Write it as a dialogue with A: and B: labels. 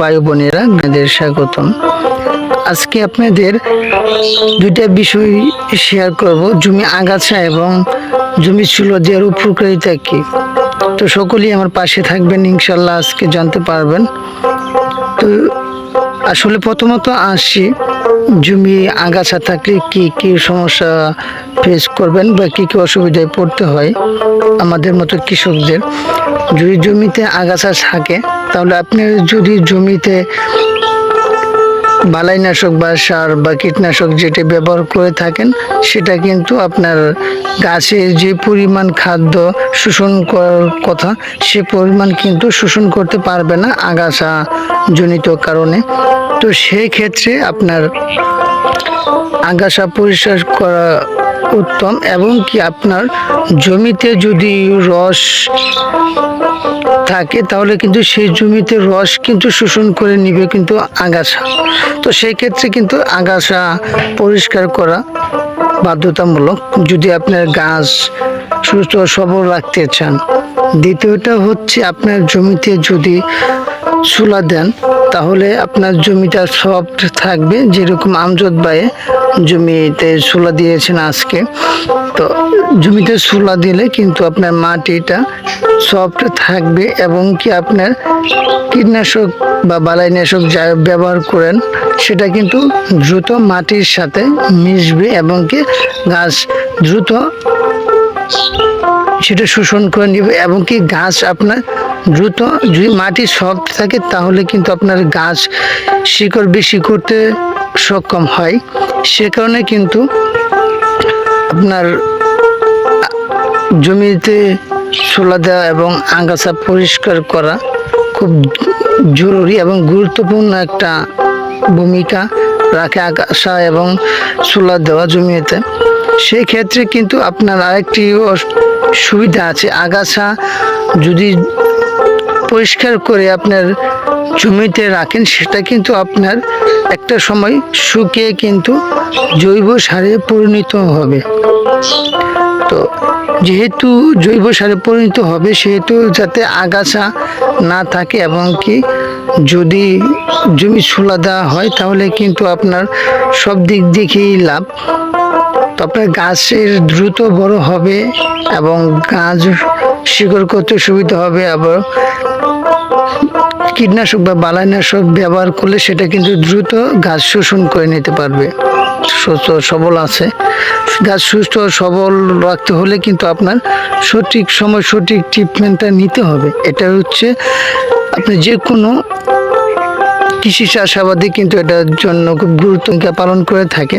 A: বায়ু বোনেরা, আপনাদের আজকে আপনাদের দুইটা বিষয় শেয়ার করব, জমি আগাছা এবং জমি ছিল দেওয়ার উপকারিতা কি? তো সকলেই আমার পাশে থাকবেন, ইনশাল্লাহ আজকে জানতে পারবেন। তো আসলে প্রথমত আসি, জমি আগাছা থাকলে কি কি সমস্যা ফেস করবেন বা কি কি অসুবিধায় পড়তে হয় আমাদের মতো কৃষকদের? যদি জমিতে আগাছা থাকে, তাহলে আপনি যদি জমিতে বালাইনাশক বা সার বা কীটনাশক যেটা ব্যবহার করে থাকেন, সেটা কিন্তু আপনার গাছের যে পরিমাণ খাদ্য শোষণ করার কথা, সে পরিমাণ কিন্তু শোষণ করতে পারবে না আগাছা জনিত কারণে। তো সেই ক্ষেত্রে আপনার আগাছা পরিষ্কার করা উত্তম এবং কি আপনার জমিতে যদি রস থাকে, তাহলে কিন্তু সেই জমিতে রস কিন্তু শোষণ করে নিবে কিন্তু আগাছা। তো সেই ক্ষেত্রে কিন্তু আগাছা পরিষ্কার করা বাধ্যতামূলক। যদি আপনার গাছ সুস্থ সবল রাখতে চান। দ্বিতীয়টা হচ্ছে আপনার জমিতে যদি চুলা দেন তাহলে আপনার জমিটা সফট থাকবে, যেরকম আমজদ বায়ে জমিতে চুলা দিয়েছেন আজকে। তো জমিতে চুলা দিলে কিন্তু আপনার মাটিটা সফট থাকবে এবং কি আপনার কীটনাশক বা বালাইনাশক যা ব্যবহার করেন, সেটা কিন্তু দ্রুত মাটির সাথে মিশবে এবং কি গাছ দ্রুত সেটা শোষণ করে নেবে এবং কি গাছ আপনার দ্রুত যদি মাটি সফট থাকে তাহলে কিন্তু আপনার গাছ শিকড় বেশি করতে সক্ষম হয়। সে কারণে কিন্তু আপনার জমিতে ছোলা দেওয়া এবং আগাছা পরিষ্কার করা খুব জরুরি এবং গুরুত্বপূর্ণ একটা ভূমিকা রাখে আগাছা এবং ছোলা দেওয়া জমিতে। সেই ক্ষেত্রে কিন্তু আপনার আরেকটি সুবিধা আছে। আগাছা যদি পরিষ্কার করে আপনার জমিতে রাখেন, সেটা কিন্তু আপনার একটা সময় শুকিয়ে কিন্তু জৈব সারে পরিণত হবে। তো যেহেতু জৈব সারে পরিণত হবে, সেহেতু যাতে আগাছা না থাকে এবং কি যদি জমি ছোলা দেওয়া হয়, তাহলে কিন্তু আপনার সব দিক দিকেই লাভ। আপনার গাছের দ্রুত বড় হবে এবং গাছ শিকড় করতে সুবিধা হবে আবার কীটনাশক বা বালাইনাশক ব্যবহার করলে সেটা কিন্তু দ্রুত গাছ শোষণ করে নিতে পারবে। সুস্থ সবল আছে। গাছ সুস্থ সবল রাখতে হলে কিন্তু আপনার সঠিক সময় সঠিক ট্রিটমেন্টটা নিতে হবে। এটা হচ্ছে আপনি যে কোনো কৃষি চাষাবাদে কিন্তু এটার জন্য খুব গুরুত্ব পালন করে থাকে।